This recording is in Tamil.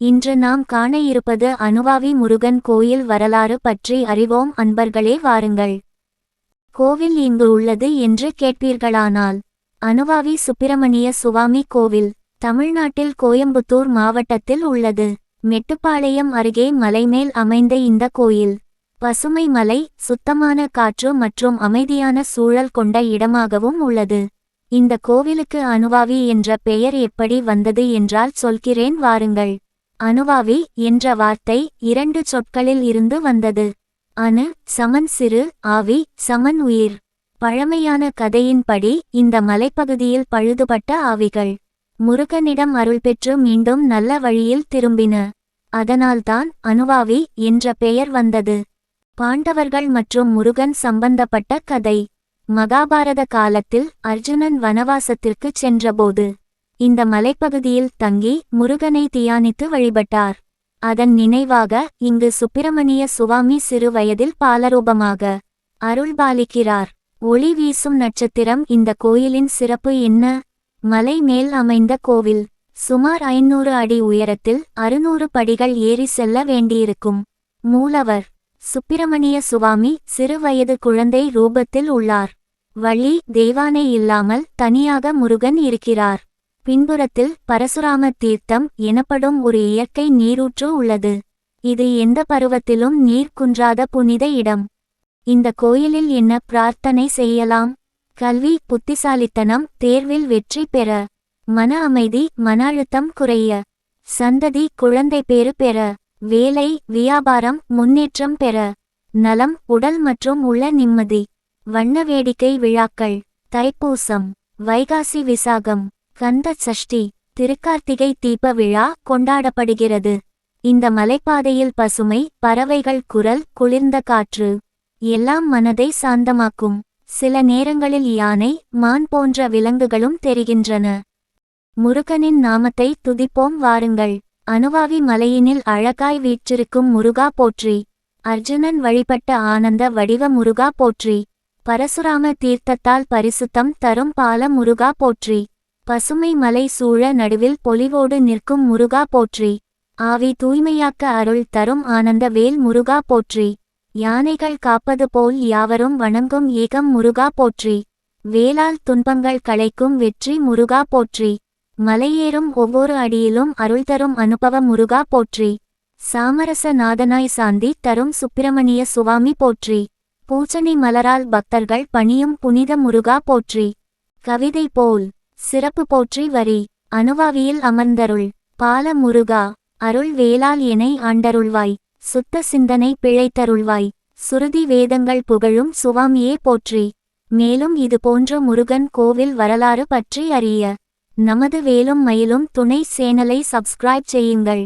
இன்று நாம் காண இருப்பது அனுவாவி முருகன் கோயில் வரலாறு பற்றி அறிவோம். அன்பர்களே வாருங்கள். கோவில் இங்கு உள்ளது என்று கேட்பீர்களானால் அனுவாவி சுப்பிரமணிய சுவாமி கோவில் தமிழ்நாட்டில் கோயம்புத்தூர் மாவட்டத்தில் உள்ளது. மெட்டுப்பாளையம் அருகே மலைமேல் அமைந்த இந்த கோயில் பசுமை மலை சுத்தமான காற்று மற்றும் அமைதியான சூழல் கொண்ட இடமாகவும் உள்ளது. இந்த கோவிலுக்கு அனுவாவி என்ற பெயர் எப்படி வந்தது என்றால் சொல்கிறேன். வாருங்கள். அணுவாவி என்ற வார்த்தை இரண்டு சொற்களில் இருந்து வந்தது. அணு சமன் சிறு ஆவி சமன் உயிர். பழமையான கதையின்படி இந்த மலைப்பகுதியில் பழுதுபட்ட ஆவிகள். முருகனிடம் அருள் பெற்று மீண்டும் நல்ல வழியில் திரும்பின. அதனால்தான் அனுவாவி என்ற பெயர் வந்தது. பாண்டவர்கள் மற்றும் முருகன் சம்பந்தப்பட்ட கதை. மகாபாரத காலத்தில் அர்ஜுனன் வனவாசத்திற்குச் சென்றபோது இந்த மலைப்பகுதியில் தங்கி முருகனை தியானித்து வழிபட்டார். அதன் நினைவாக இங்கு சுப்பிரமணிய சுவாமி சிறு வயதில் பாலரூபமாக அருள்பாலிக்கிறார். ஒளி வீசும் நட்சத்திரம் இந்த கோயிலின் சிறப்பு என்ன? மலை மேல் அமைந்த கோவில். சுமார் ஐநூறு அடி உயரத்தில் அறுநூறு படிகள் ஏறி செல்ல வேண்டியிருக்கும். மூலவர். சுப்பிரமணிய சுவாமி சிறு வயது குழந்தை ரூபத்தில் உள்ளார். வழி தெய்வானை இல்லாமல் தனியாக முருகன் இருக்கிறார். பின்புறத்தில் பரசுராம தீர்த்தம் எனப்படும் ஒரு இயற்கை நீரூற்று உள்ளது. இது எந்த பருவத்திலும் நீர் குன்றாத புனித இடம். இந்த கோயிலில் என்ன பிரார்த்தனை செய்யலாம்? கல்வி புத்திசாலித்தனம் தேர்வில் வெற்றி பெற. மன அமைதி மன அழுத்தம் குறைய. சந்ததி குழந்தை பேறு பெற. வேலை வியாபாரம் முன்னேற்றம் பெற. நலம் உடல் மற்றும் உள்ள நிம்மதி. வண்ண வேடிக்கை விழாக்கள். தைப்பூசம். வைகாசி விசாகம். கந்த சஷ்டி திருக்கார்த்திகை தீப விழா கொண்டாடப்படுகிறது. இந்த மலைப்பாதையில் பசுமை பறவைகள் குரல் குளிர்ந்த காற்று எல்லாம் மனதை சாந்தமாக்கும். சில நேரங்களில் யானை மான் போன்ற விலங்குகளும் தெரிகின்றன. முருகனின் நாமத்தை துதிப்போம் வாருங்கள். அணுவாவி மலையினில் அழகாய் வீற்றிருக்கும் முருகா போற்றி. அர்ஜுனன் வழிபட்ட ஆனந்த வடிவ முருகா போற்றி. பரசுராம தீர்த்தத்தால் பரிசுத்தம் தரும் பால முருகா போற்றி. பசுமை மலை சூழ நடுவில் பொலிவோடு நிற்கும் முருகா போற்றி. ஆவி தூய்மையாக்க அருள் தரும் ஆனந்த வேல் முருகா போற்றி. யானைகள் காப்பது போல் யாவரும் வணங்கும் ஏகம் முருகா போற்றி. வேளால் துன்பங்கள் களைக்கும் வெற்றி முருகா போற்றி. மலையேறும் ஒவ்வொரு அடியிலும் அருள் தரும் அனுபவ முருகா போற்றி. சாமரச நாதனாய் சாந்தி தரும் சுப்பிரமணிய சுவாமி போற்றி. பூச்சணி மலரால் பக்தர்கள் பணியும் புனித முருகா போற்றி. கவிதை போல். சிறப்பு போற்றி வரி. அணுவாவியில் அமர்ந்தருள். பால முருகா அருள் வேளால் எனை ஆண்டருள்வாய். சுத்த சிந்தனை பிழைத்தருள்வாய். சுருதி வேதங்கள் புகழும் சுவாமியே போற்றி. மேலும் இது போன்ற முருகன் கோவில் வரலாறு பற்றி அறிய. நமது வேலும் மயிலும் துணை சேனலை சப்ஸ்கிரைப் செய்யுங்கள்.